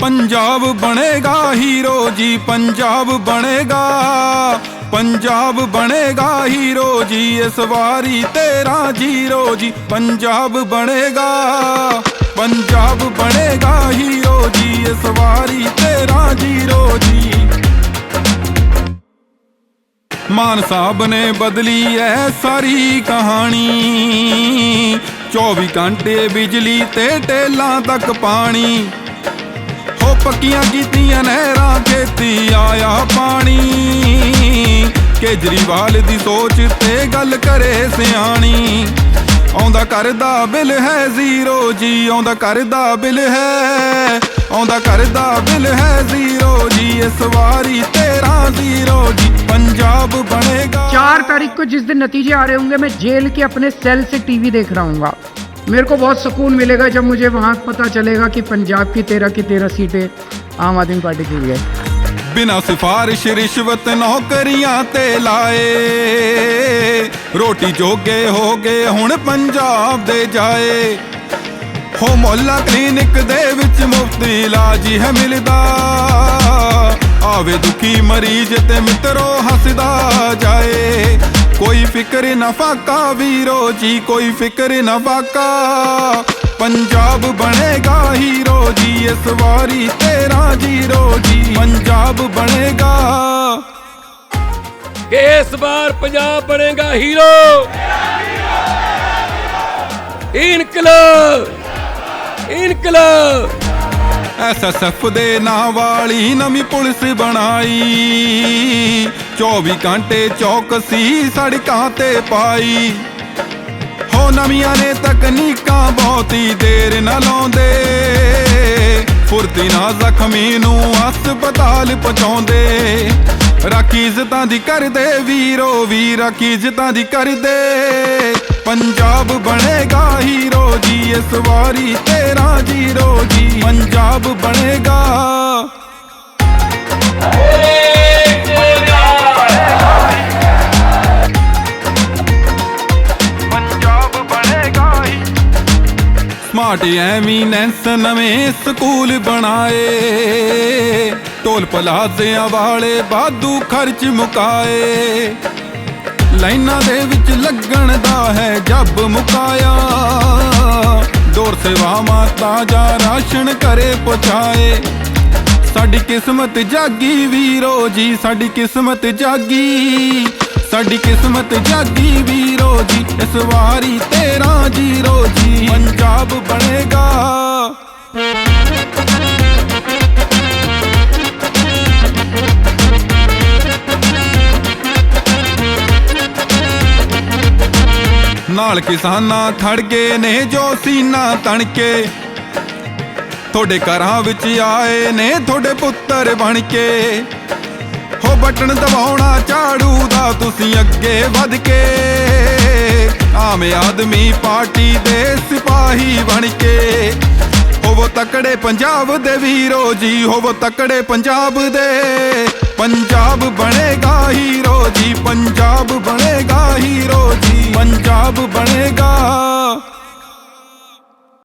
ਪੰਜਾਬ ਬਣੇਗਾ ਹੀਰੋ ਜੀ, ਪੰਜਾਬ ਬਣੇਗਾ। ਪੰਜਾਬ ਬਣੇਗਾ ਹੀਰੋ ਜੀ, ਇਸ ਵਾਰੀ ਤੇਰਾ ਜੀਰੋ ਜੀ। ਪੰਜਾਬ ਬਣੇਗਾ ਪੰਜਾਬ ਬਣੇਗਾ ਹੀਰੋ ਜੀ, ਇਸ ਵਾਰੀ ਤੇਰਾ ਜੀਰੋ ਜੀ। ਮਾਨ ਸਾਹਿਬ ਨੇ ਬਦਲੀ ਐ ਸਾਰੀ ਕਹਾਣੀ। 24 ਘੰਟੇ ਬਿਜਲੀ ਤੇ ਟੇਲਾਂ ਤੱਕ ਪਾਣੀ। ਪੱਕੀਆਂ ਕੀਤੀਆਂ ਨਹਿਰਾਂ ਖੇਤੀ ਆਇਆ ਪਾਣੀ ਕੇਜਰੀਵਾਲ ਦੀ ਸੋਚ ਤੇ ਗੱਲ ਕਰੇ ਸਿਆਣੀ ਆਉਂਦਾ ਕਰਦਾ ਬਿੱਲ ਹੈ ਜ਼ੀਰੋ ਜੀ ਆਉਂਦਾ ਕਰਦਾ ਬਿੱਲ ਹੈ ਆਉਂਦਾ ਕਰਦਾ ਬਿੱਲ ਹੈ ਜ਼ੀਰੋ ਜੀ ਇਸ ਵਾਰੀ ਤੇਰਾ ਜ਼ੀਰੋ ਜੀ ਪੰਜਾਬ ਬਣੇਗਾ चार तारीख को जिस दिन नतीजे आ रहे होंगे मैं जेल के अपने सेल से टीवी देख रहा हूँ मेरे को बहुत सुकून मिलेगा जब मुझे वहाँ पता चलेगा कि पंजाब की तेरह की तेरह सीटें आम आदमी पार्टी की हुई है ਬਿਨਾ ਸਿਫਾਰਿਸ਼ ਰਿਸ਼ਵਤ ਨੌਕਰੀਆਂ ਤੇ ਲਾਏ ਰੋਟੀ ਜੋਗੇ ਹੋ ਗਏ ਹੁਣ ਪੰਜਾਬ ਦੇ ਜਾਏ ਹੋ ਮੁਹੱਲਾ ਕਲੀਨਿਕ ਦੇ ਵਿੱਚ ਮੁਫਤ ਇਲਾਜ ਹੀ ਹੈ ਮਿਲਦਾ ਆਵੇ ਦੁਖੀ ਮਰੀਜ਼ ਤੇ ਮਿੱਤਰੋ ਹੱਸਦਾ ਜਾਏ। ਕੋਈ ਫਿਕਰ ਨਾ ਫਾਕਾ ਵੀਰੋ ਜੀ, ਕੋਈ ਫਿਕਰ ਨਾ ਫਾਕਾ। ਪੰਜਾਬ ਬਣੇਗਾ ਹੀਰੋ ਜੀ, ਇਸ ਵਾਰੀ ਤੇਰਾ ਜੀਰੋ ਜੀ। ਪੰਜਾਬ ਬਣੇਗਾ। ਇਸ ਵਾਰ ਪੰਜਾਬ ਬਣੇਗਾ ਹੀਰੋ। ਇਨਕਲਾਬ। ਇਨਕਲਾਬ। ਐਸਐਸਐਫ ਦੇ ਨਾਂ ਵਾਲੀ ਨਵੀਂ ਪੁਲਿਸ ਬਣਾਈ। 24 ਘੰਟੇ ਚੌਕਸੀ ਸੜਕਾਂ ਤੇ ਪਾਈ। ਹੋ ਨਵੀਆਂ ਨੇ ਤਕਨੀਕਾਂ ਬਹੁਤੀ ਦੇਰ ਨਾ ਲਾਉਂਦੇ। ਫੁਰਤੀ ਨਾਲ ਜ਼ਖਮੀ ਨੂੰ ਹਸਪਤਾਲ ਪਹੁੰਚਾਉਂਦੇ। ਰਾਖੀ ਇੱਜ਼ਤਾਂ ਦੀ ਕਰਦੇ ਵੀਰੋ, ਵੀਰ, ਰਾਖੀ ਇੱਜ਼ਤਾਂ ਦੀ ਕਰਦੇ। ਪੰਜਾਬ ਬਣੇਗਾ ਹੀਰੋ ਜੀ, ਇਸ ਵਾਰੀ ਤੇਰਾ ਜੀਰੋ ਜੀ। ਪੰਜਾਬ ਬਣੇਗਾ। ਪੰਜਾਬ ਬਣੇਗਾ ਹੀ। ਸਮਾਰਟ ਐਮੀਨੈਂਸ ਨਵੇਂ ਸਕੂਲ ਬਣਾਏ। ਟੋਲ ਪਲਾਜ਼ਿਆਂ ਵਾਲੇ ਬਾਦੂ ਖਰਚ ਮੁਕਾਏ। ਲਾਈਨਾਂ ਦੇ ਵਿੱਚ ਲੱਗਣ ਦਾ ਹੈ ਜੱਬ ਮੁਕਾਇਆ। ਦੌਰ ਸੇਵਾਵਾਂ ਤਾਜਾ ਰਾਸ਼ਨ ਕਰੇ ਪਹੁੰਚਾਏ। ਸਾਡੀ ਕਿਸਮਤ ਜਾਗੀ ਵੀਰੋ ਜੀ, ਸਾਡੀ ਕਿਸਮਤ ਜਾਗੀ। ਸਾਡੀ ਕਿਸਮਤ ਜਾਗੀ ਵੀਰੋ ਜੀ, ਇਸ ਵਾਰੀ ਤੇਰਾ ਜੀਰੋ ਜੀ। ਪੰਜਾਬ ਬਣੇਗਾ। ਨਾਲ ਕਿਸਾਨਾਂ ਖੜ ਨੇ, ਜੋ ਸੀਨਾ ਤਣਕੇ। ਤੁਹਾਡੇ ਘਰਾਂ ਵਿੱਚ ਆਏ ਨੇ, ਤੁਹਾਡੇ ਪੁੱਤਰ ਬਣ ਕੇ ਹੋ ਬਟਨ ਦਬਾਉਣਾ ਝਾੜੂ ਦਾ, ਤੁਸੀਂ ਅੱਗੇ ਵੱਧ ਕੇ ਆਮ ਆਦਮੀ ਪਾਰਟੀ ਦੇ ਸਿਪਾਹੀ ਬਣ ਕੇ ਹੋਵੋ ਤਕੜੇ ਪੰਜਾਬ ਦੇ ਵੀਰੋ ਜੀ, ਹੋਵੋ ਤਕੜੇ ਪੰਜਾਬ ਦੇ। ਪੰਜਾਬ ਬਣੇਗਾ